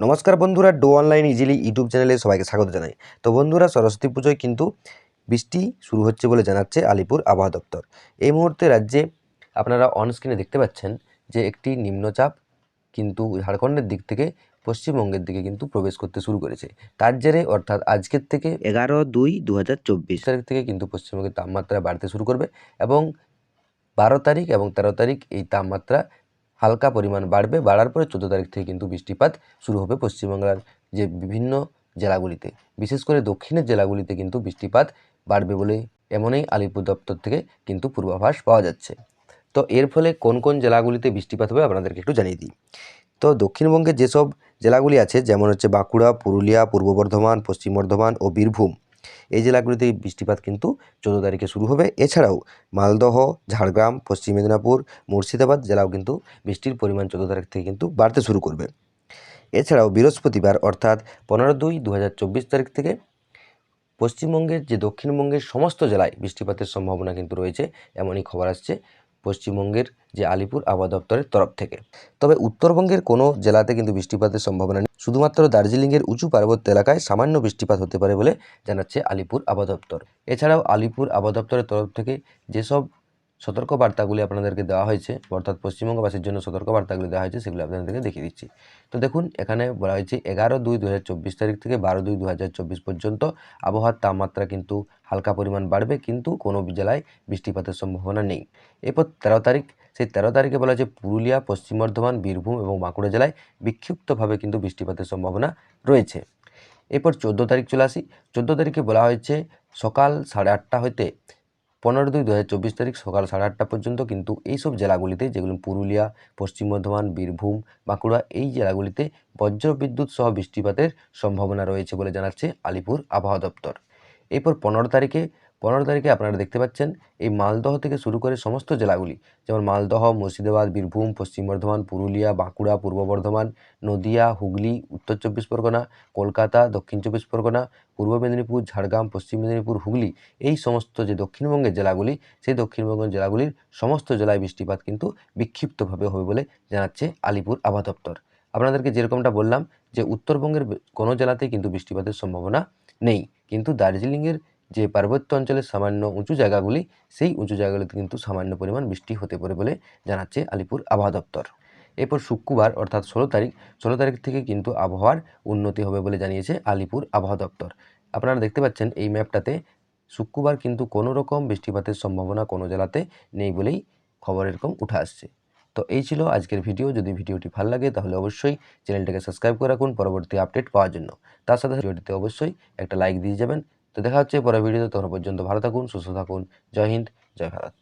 নমস্কার বন্ধুরা do online easily YouTube চ্যানেলে সবাইকে স্বাগত জানাই। তো বন্ধুরা সরস্বতী পুজোয় কিন্তু বৃষ্টি শুরু হচ্ছে বলে জানাচ্ছে আলিপুর আবহাওয়া দপ্তর। এই মুহূর্তে রাজ্যে আপনারা অনস্ক্রিনে দেখতে পাচ্ছেন যে একটি নিম্নচাপ কিন্তু ঝাড়খণ্ডের দিক থেকে পশ্চিমবঙ্গের দিকে কিন্তু প্রবেশ করতে শুরু করেছে। তার জেরে অর্থাৎ আজকের থেকে এগারো দুই দু হাজার চব্বিশ। তারিখ থেকে কিন্তু পশ্চিমবঙ্গের তাপমাত্রা বাড়তে শুরু করবে এবং বারো তারিখ এবং তেরো তারিখ এই তাপমাত্রা হালকা পরিমাণ বাড়বে। বাড়ার পরে চোদ্দ তারিখ থেকে কিন্তু বৃষ্টিপাত শুরু হবে পশ্চিমবাংলার যে বিভিন্ন জেলাগুলিতে। বিশেষ করে দক্ষিণের জেলাগুলিতে কিন্তু বৃষ্টিপাত বাড়বে বলে এমনই আলিপুর দপ্তর থেকে কিন্তু পূর্বাভাস পাওয়া যাচ্ছে। তো এর ফলে কোন কোন জেলাগুলিতে বৃষ্টিপাত হবে আপনাদেরকে একটু জানিয়ে দিই। তো দক্ষিণবঙ্গের যেসব জেলাগুলি আছে, যেমন হচ্ছে বাঁকুড়া, পুরুলিয়া, পূর্ব বর্ধমান, পশ্চিম বর্ধমান ও বীরভূম এই জেলাগুলিতে বৃষ্টিপাত কিন্তু চোদ্দ তারিখে শুরু হবে। এছাড়াও মালদহ, ঝাড়গ্রাম, পশ্চিম মেদিনীপুর, মুর্শিদাবাদ জেলাও কিন্তু বৃষ্টির পরিমাণ চোদ্দ তারিখ থেকে কিন্তু বাড়তে শুরু করবে। এছাড়াও বৃহস্পতিবার অর্থাৎ পনেরো দুই দু তারিখ থেকে পশ্চিমবঙ্গের যে দক্ষিণবঙ্গের সমস্ত জেলায় বৃষ্টিপাতের সম্ভাবনা কিন্তু রয়েছে, এমনই খবর আসছে পশ্চিমবঙ্গের যে আলিপুর আবহাওয়া দপ্তরের তরফ থেকে। তবে উত্তরবঙ্গের কোনো জেলাতে কিন্তু বৃষ্টিপাতের সম্ভাবনা নেই। শুধুমাত্র দার্জিলিংয়ের উঁচু পার্বত্য এলাকায় সামান্য বৃষ্টিপাত হতে পারে বলে জানাচ্ছে আলিপুর আবহাওয়া দপ্তর। এছাড়াও আলিপুর আবহাওয়া দপ্তরের তরফ থেকে যেসব সতর্কবার্তাগুলি আপনাদেরকে দেওয়া হয়েছে, অর্থাৎ পশ্চিমবঙ্গবাসীর জন্য সতর্কবার্তাগুলি দেওয়া হয়েছে, সেগুলি আপনাদেরকে দেখিয়ে দিচ্ছি। তো দেখুন, এখানে বলা হয়েছে এগারো দুই দু তারিখ থেকে বারো দুই দু পর্যন্ত আবহাওয়ার তাপমাত্রা কিন্তু হালকা পরিমাণ বাড়বে, কিন্তু কোনো জেলায় বৃষ্টিপাতের সম্ভাবনা নেই। এরপর তেরো তারিখ, সেই তেরো তারিখে বলা হয়েছে পুরুলিয়া, পশ্চিম বর্ধমান, বীরভূম এবং বাঁকুড়া জেলায় বিক্ষিপ্তভাবে কিন্তু বৃষ্টিপাতের সম্ভাবনা রয়েছে। এরপর চোদ্দ তারিখ চলে আসি। চোদ্দ তারিখে বলা হয়েছে সকাল সাড়ে আটটা হইতে পনেরো দুই দু তারিখ সকাল সাড়ে আটটা পর্যন্ত কিন্তু এইসব জেলাগুলিতে, যেগুলো পুরুলিয়া, পশ্চিম বর্ধমান, বীরভূম, বাঁকুড়া, এই জেলাগুলিতে বজ্রবিদ্যুৎ সহ বৃষ্টিপাতের সম্ভাবনা রয়েছে বলে জানাচ্ছে আলিপুর আবহাওয়া দপ্তর। এরপর পনেরো তারিখে পনেরো তারিখে আপনারা দেখতে পাচ্ছেন এই মালদহ থেকে শুরু করে সমস্ত জেলাগুলি, যেমন মালদহ, মুর্শিদাবাদ, বীরভূম, পশ্চিম বর্ধমান, পুরুলিয়া, বাঁকুড়া, পূর্ব বর্ধমান, নদিয়া, হুগলি, উত্তর চব্বিশ পরগনা, কলকাতা, দক্ষিণ চব্বিশ পরগনা, পূর্ব মেদিনীপুর, ঝাড়গ্রাম, পশ্চিম মেদিনীপুর, হুগলি, এই সমস্ত যে দক্ষিণবঙ্গের জেলাগুলি, সেই দক্ষিণবঙ্গের জেলাগুলির সমস্ত জেলায় বৃষ্টিপাত কিন্তু বিক্ষিপ্তভাবে হবে বলে জানাচ্ছে আলিপুর আবহাওয়া দপ্তর। আপনাদেরকে যেরকমটা বললাম যে উত্তরবঙ্গের কোনো জেলাতেই কিন্তু বৃষ্টিপাতের সম্ভাবনা নেই, কিন্তু দার্জিলিংয়ের যে পার্বত্য অঞ্চলের সামান্য উঁচু জায়গাগুলি, সেই উঁচু জায়গাগুলিতে কিন্তু সামান্য পরিমাণ বৃষ্টি হতে পারে বলে জানাচ্ছে আলিপুর আবহাওয়া দপ্তর। এরপর শুক্রবার, অর্থাৎ ষোলো তারিখ ষোলো তারিখ থেকে কিন্তু আবহাওয়ার উন্নতি হবে বলে জানিয়েছে আলিপুর আবহাওয়া দপ্তর। আপনারা দেখতে পাচ্ছেন এই ম্যাপটাতে শুক্রবার কিন্তু কোনো রকম বৃষ্টিপাতের সম্ভাবনা কোনো জেলাতে নেই বলেই খবর এরকম উঠে আসছে। তো এই ছিল আজকের ভিডিও। যদি ভিডিওটি ভালো লাগে তাহলে অবশ্যই চ্যানেলটাকে সাবস্ক্রাইব করে রাখুন পরবর্তী আপডেট পাওয়ার জন্য। তার সাথে ভিডিওটিতে অবশ্যই একটা লাইক দিয়ে যাবেন। তো দেখা হচ্ছে পরের ভিডিওতে তখন পর্যন্ত ভালো থাকুন, সুস্থ থাকুন, জয় হিন্দ, জয় ভারত।